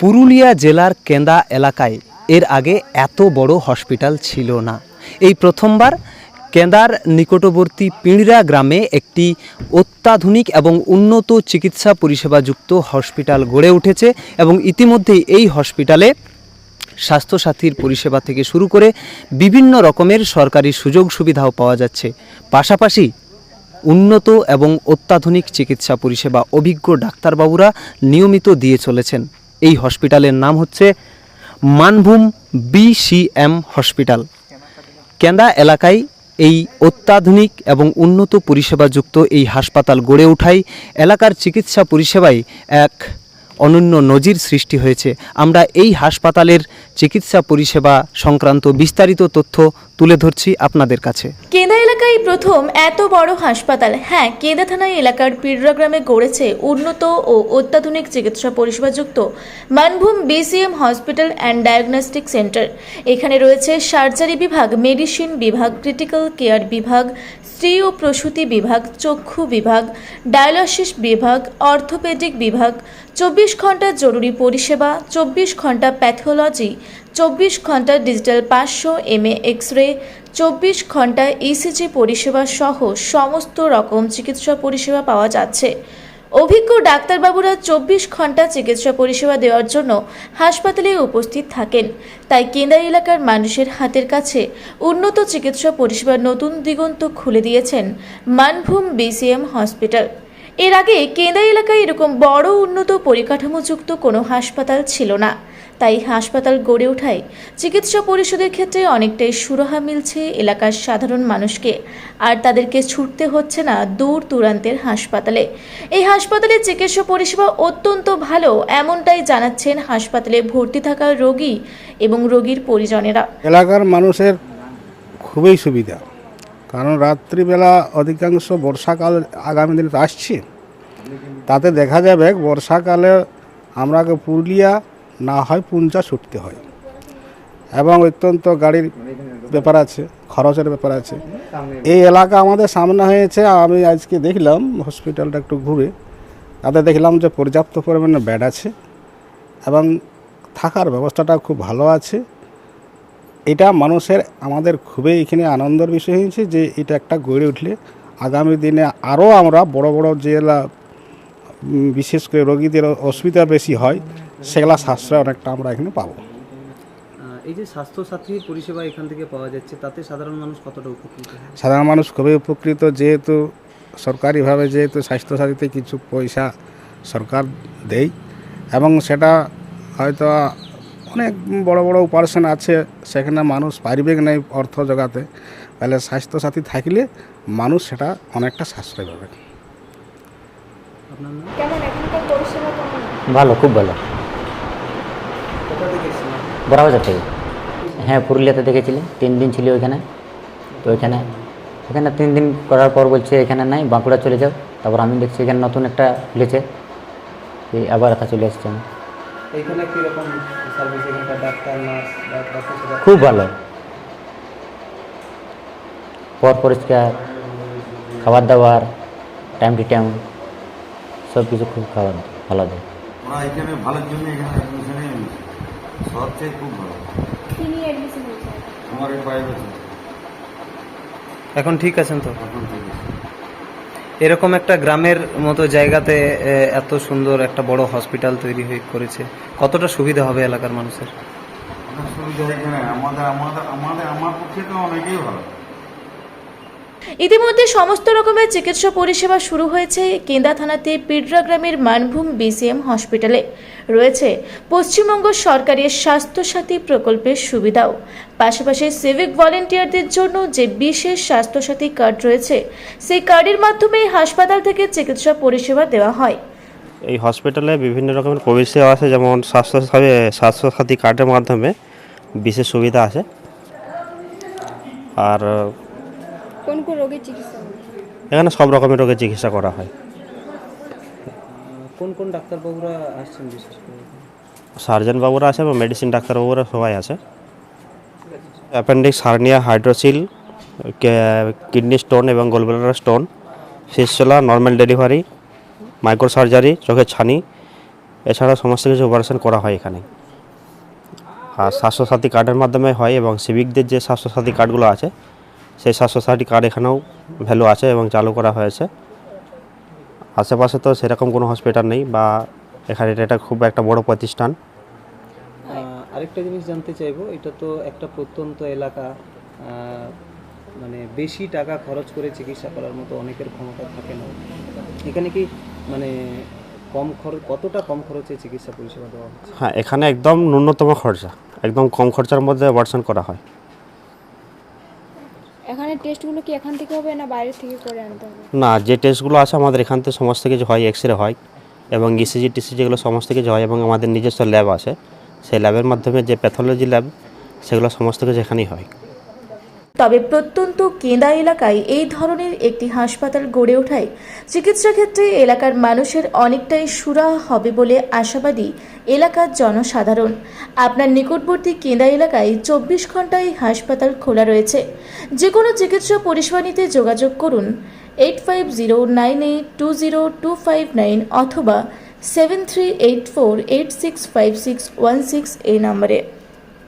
পুরুলিয়া জেলার কেন্দা এলাকায় এর আগে এত বড় হসপিটাল ছিল না। এই প্রথমবার কেন্দার নিকটবর্তী পিঁড়া গ্রামে একটি অত্যাধুনিক এবং উন্নত চিকিৎসা পরিষেবাযুক্ত হসপিটাল গড়ে উঠেছে এবং ইতিমধ্যেই এই হসপিটালে স্বাস্থ্যসাথীর পরিষেবা থেকে শুরু করে বিভিন্ন রকমের সরকারি সুযোগ সুবিধাও পাওয়া যাচ্ছে। পাশাপাশি উন্নত এবং অত্যাধুনিক চিকিৎসা পরিষেবা অভিজ্ঞ ডাক্তারবাবুরা নিয়মিত দিয়ে চলেছেন। এই হসপিটালের নাম হচ্ছে মানভূম বিসিএম হসপিটাল। কেন্দা এলাকায় এই অত্যাধুনিক এবং উন্নত পরিষেবাযুক্ত এই হাসপাতাল গড়ে ওঠায় এলাকার চিকিৎসা পরিষেবায় এক অনন্য নজির সৃষ্টি হয়েছে। আমরা এই হাসপাতালের চিকিৎসা পরিষেবা সংক্রান্ত বিস্তারিত তথ্য তুলে ধরছি আপনাদের কাছে। কেদা এলাকায় প্রথম এত বড় হাসপাতাল। হ্যাঁ কেদা থানায় এলাকার পিড়রা গ্রামে গড়েছে উন্নত ও অত্যাধুনিক চিকিৎসা পরিষেবাযুক্ত Manbhum BCM hospital and diagnostic centre. এখানে রয়েছে সার্জারি বিভাগ, মেডিসিন বিভাগ, ক্রিটিক্যাল কেয়ার বিভাগ স্ত্রী ও প্রসূতি বিভাগ, চক্ষু বিভাগ, ডায়ালাসিস বিভাগ, অর্থোপেডিক বিভাগ, চব্বিশ ঘণ্টা জরুরি পরিষেবা, চব্বিশ ঘণ্টা প্যাথোলজি, চব্বিশ ঘণ্টা ডিজিটাল পাঁচশো এম এ এক্স রে চব্বিশ ঘণ্টা ইসিজি পরিষেবা সহ সমস্ত রকম চিকিৎসা পরিষেবা পাওয়া যাচ্ছে। অভিজ্ঞ ডাক্তারবাবুরা চব্বিশ ঘণ্টা চিকিৎসা পরিষেবা দেওয়ার জন্য হাসপাতালে উপস্থিত থাকেন। তাই কেন্দ্র এলাকার মানুষের হাতের কাছে উন্নত চিকিৎসা পরিষেবার নতুন দিগন্ত খুলে দিয়েছেন মানভূম বিসিএম হসপিটাল। এর আগে কেন্দ্র এলাকায় এরকম বড় উন্নত পরিকাঠামোযুক্ত কোনো হাসপাতাল ছিল না। তাই হাসপাতাল গড়ে ওঠায় চিকিৎসা পরিষদের ক্ষেত্রে অনেকটাই সুরাহা মিলছে এলাকার সাধারণ মানুষকে। আর তাদেরকে ছুটতে হচ্ছে না দূর দূরান্তের হাসপাতালে। এই হাসপাতালে চিকিৎসা পরিষেবা অত্যন্ত ভালো, এমনটাই জানাচ্ছেন হাসপাতালে ভর্তি থাকা রোগী এবং রোগীর পরিজনেরা। এলাকার মানুষের খুবই সুবিধা। কারণ রাত্রিবেলা অধিকাংশ বর্ষাকাল আগামী দিনে আসছে। তাতে দেখা যাবে বর্ষাকালে আমরা পুরুলিয়া না হয় পুঞ্চা ছুটতে হয়। এবং অত্যন্ত গাড়ির ব্যাপার আছে, খরচের ব্যাপার আছে। এই এলাকা আমাদের সামনে হয়েছে, আমি আজকে দেখলাম হসপিটালটা একটু ঘুরে। তাতে দেখলাম যে পর্যাপ্ত পরিমাণে বেড আছে এবং থাকার ব্যবস্থাটা খুব ভালো আছে। এটা মানুষের, আমাদের খুবই এখানে আনন্দের বিষয় হয়েছে যে এটা একটা গড়ে উঠলে আগামী দিনে আরও আমরা বড় বড় জেলা বিশেষ করে রোগীদের অসুবিধা বেশি হয়। সেগুলা সাশ্রয় অনেকটা আমরা এখানে পাবো। এই যে স্বাস্থ্যসাথী পরিষেবা এখান থেকে পাওয়া যাচ্ছে তাতে সাধারণ মানুষ কতটা উপকৃত সাধারণ মানুষ খুবই উপকৃত যেহেতু সরকারিভাবে যেহেতু স্বাস্থ্যসাথীতে কিছু পয়সা সরকার দেয় এবং সেটা হয়তো অনেক বড় বড় অপারেশন আছে সেখানে মানুষ পারিবে নাই অর্থ জোগাতে তাহলে স্বাস্থ্যসাথী থাকলে মানুষ সেটা অনেকটা সাশ্রয় পাবে। ভালো খুব ভালো। বড়বাজার থেকে হ্যাঁ পুরুলিয়াতে দেখেছিলি তিন দিন ছিল ওইখানে। তো ওইখানে এখানে তিন দিন করার পর বলছে এখানে নাই বাঁকুড়া চলে যাও। তারপর আমি দেখছি এখানে নতুন একটা খুলেছে। এই আবার একা চলে এসছে আমি। খুব ভালো। পর পরিষ্কার খাবার দাবার টাইম টু টাইম সব কিছু খুব খাবার ভালো দেয়। ওরা এখানে ভালোর জন্য এখানে থেকে খুব ভালো। আমার এই এখন ঠিক আছেন তো? এখন ঠিক আছে। এরকম একটা গ্রামের মতো জায়গাতে এত সুন্দর একটা বড় হসপিটাল তৈরি হয়ে করেছে। কতটা সুবিধা হবে এলাকার মানুষের? সুবিধা এখানে আমাদের আমাদের আমাদের আমার পক্ষে তো অনেকেই ভালো। ইতিমধ্যে সমস্ত রকমের চিকিৎসা পরিষেবা শুরু হয়েছে কেন্দা থানাতে পিডরা গ্রামের মানভূম বিসিএম হসপিটালে। রয়েছে পশ্চিমবঙ্গ সরকারের স্বাস্থ্যসাথী প্রকল্পের সুবিধাও। পাশাপাশি সিভিক ভলেন্টিয়ারদের জন্য যে বিশেষ স্বাস্থ্যসাথী কার্ড রয়েছে, সেই কার্ডের মাধ্যমে হাসপাতাল থেকে চিকিৎসা পরিষেবা দেওয়া হয়। এই হসপিটালে বিভিন্ন রকমের পরিষেবা আছে, যেমন স্বাস্থ্যসাথী স্বাস্থ্যসাথী কার্ডের মাধ্যমে বিশেষ সুবিধা আছে। আর কোন কোন রোগের চিকিৎসা এখানে সব রকমের রোগের চিকিৎসা করা হয়। কোন কোন ডাক্তারবাবুরা আসছেন বিশেষ করে? সার্জন বাবুরা আছে এবং মেডিসিন ডাক্তারবাবুরা সবাই আছে। Appendix hernia hydrocele kidney stone এবং gallbladder stone fistula normal delivery micro surgery চোখের ছানি এছাড়া সমস্ত কিছু অপারেশন করা হয় এখানে। আর স্বাস্থ্যসাথী কার্ডের মাধ্যমে হয় এবং সিভিকদের যে স্বাস্থ্যসাথী কার্ডগুলো আছে সেই স্বাস্থ্যসাথী কার্ড এখানেও ভ্যালু আছে এবং চালু করা হয়েছে। আশেপাশে তো সেরকম কোনো হসপিটাল নেই বা এখানে এটা খুব একটা বড় প্রতিষ্ঠান। আরেকটা জিনিস জানতে চাইব এটা তো একটা প্রত্যন্ত এলাকা মানে বেশি টাকা খরচ করে চিকিৎসা করার মতো অনেকের ক্ষমতা থাকে না। এখানে কি মানে কম খরচ কতটা কম খরচে চিকিৎসা পরিষেবা দেওয়া হচ্ছে? হ্যাঁ এখানে একদম ন্যূনতম খরচা একদম কম খরচার মধ্যে অপারেশন করা হয়। এখানে টেস্টগুলো কি এখান থেকে হবে না বাইরে থেকে করে আনতে হবে? না, যে টেস্টগুলো আছে আমাদের এখান থেকে সমস্ত কিছু হয় এক্স রে হয় এবং ইসিজি টিসি যেগুলো সমস্ত কিছু হয় এবং আমাদের নিজস্ব ল্যাব আছে। সেই ল্যাবের মাধ্যমে যে প্যাথোলজি ল্যাব সেগুলো সমস্ত কিছু এখানেই হয়। তবে প্রত্যন্ত কেন্দা এলাকায় এই ধরনের একটি হাসপাতাল গড়ে ওঠায়। চিকিৎসা ক্ষেত্রে এলাকার মানুষের অনেকটাই সুরা হবে বলে আশাবাদী এলাকার জনসাধারণ। আপনার নিকটবর্তী কেন্দা এলাকায় চব্বিশ ঘন্টায় হাসপাতাল খোলা রয়েছে। যে কোনো চিকিৎসা পরিষেবা নিতে যোগাযোগ করুন eight five zero nine eight two zero two five nine অথবা seven three eight four eight six five six one six এই নম্বরে।